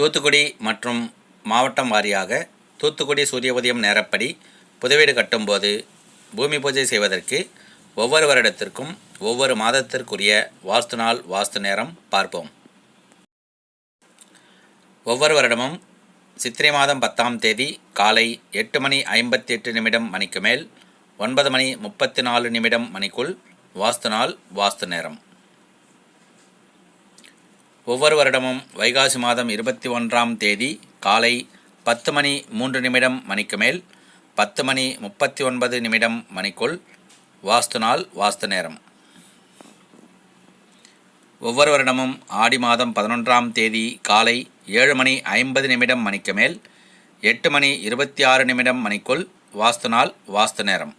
தூத்துக்குடி மற்றும் மாவட்டம் வாரியாக தூத்துக்குடி சூரிய உதயம் நேரப்படி புதுவீடு கட்டும்போது பூமி பூஜை செய்வதற்கு ஒவ்வொரு வருடத்திற்கும் ஒவ்வொரு மாதத்திற்குரிய வாஸ்து நாள் வாஸ்து நேரம் பார்ப்போம். ஒவ்வொரு வருடமும் சித்திரை மாதம் பத்தாம் தேதி காலை எட்டு மணி ஐம்பத்தி எட்டு நிமிடம் மணிக்கு மேல் ஒன்பது மணி முப்பத்தி நாலு நிமிடம் மணிக்குள் வாஸ்து நாள் வாஸ்து நேரம். ஒவ்வொரு வருடமும் வைகாசி மாதம் இருபத்தி ஒன்றாம் தேதி காலை பத்து மணி மூன்று நிமிடம் மணிக்கு மேல் பத்து மணி முப்பத்தி ஒன்பது நிமிடம் மணிக்குள் வாஸ்து நாள் வாஸ்து நேரம். ஒவ்வொரு வருடமும் ஆடி மாதம் பதினொன்றாம் தேதி காலை ஏழு மணி ஐம்பது நிமிடம் மணிக்கு மேல் எட்டு மணி இருபத்தி ஆறு நிமிடம் மணிக்குள் வாஸ்து நாள் வாஸ்து நேரம்.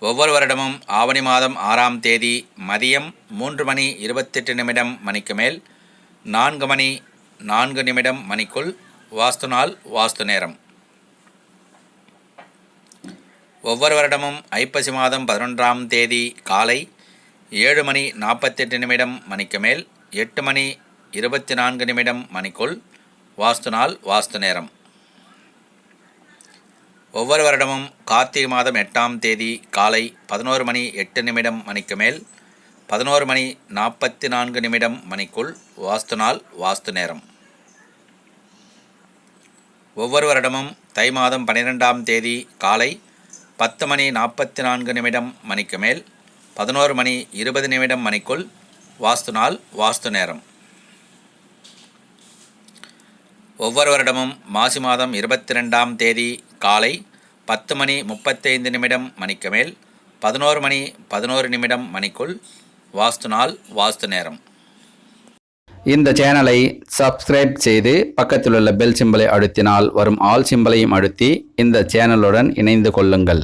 ஒவ்வொரு வருடமும் ஆவணி மாதம் ஆறாம் தேதி மதியம் மூன்று மணி இருபத்தெட்டு நிமிடம் மணிக்கு மேல் நான்கு மணி நான்கு நிமிடம் மணிக்குள் வாஸ்து நாள் வாஸ்து நேரம். ஒவ்வொரு வருடமும் ஐப்பசி மாதம் பதினொன்றாம் தேதி காலை ஏழு மணி நாற்பத்தெட்டு நிமிடம் மணிக்கு மேல் எட்டு மணி இருபத்தி நான்கு நிமிடம் மணிக்குள் வாஸ்து நாள் வாஸ்து நேரம். ஒவ்வொரு வருடமும் கார்த்திகை மாதம் எட்டாம் தேதி காலை பதினோரு மணி எட்டு நிமிடம் மணிக்கு மேல் பதினோரு மணி நாற்பத்தி நான்கு நிமிடம் மணிக்குள் வாஸ்து நாள் வாஸ்து நேரம். ஒவ்வொரு வருடமும் தை மாதம் பன்னிரெண்டாம் தேதி காலை பத்து மணி நாற்பத்தி நான்கு நிமிடம் மணிக்கு மேல் பதினோரு மணி இருபது நிமிடம் மணிக்குள் வாஸ்து நாள் வாஸ்து நேரம். ஒவ்வொரு வருடமும் மாசி மாதம் இருபத்தி ரெண்டாம் தேதி காலை பத்து மணி முப்பத்தைந்து நிமிடம் மணிக்கு மேல் பதினோரு மணி பதினோரு நிமிடம் மணிக்குள் வாஸ்து நாள் வாஸ்து நேரம். இந்த சேனலை சப்ஸ்கிரைப் செய்து பக்கத்தில் உள்ள பெல் சிம்பலை அழுத்தினால் வரும் ஆல் சிம்பலையும் அழுத்தி இந்த சேனலுடன் இணைந்து கொள்ளுங்கள்.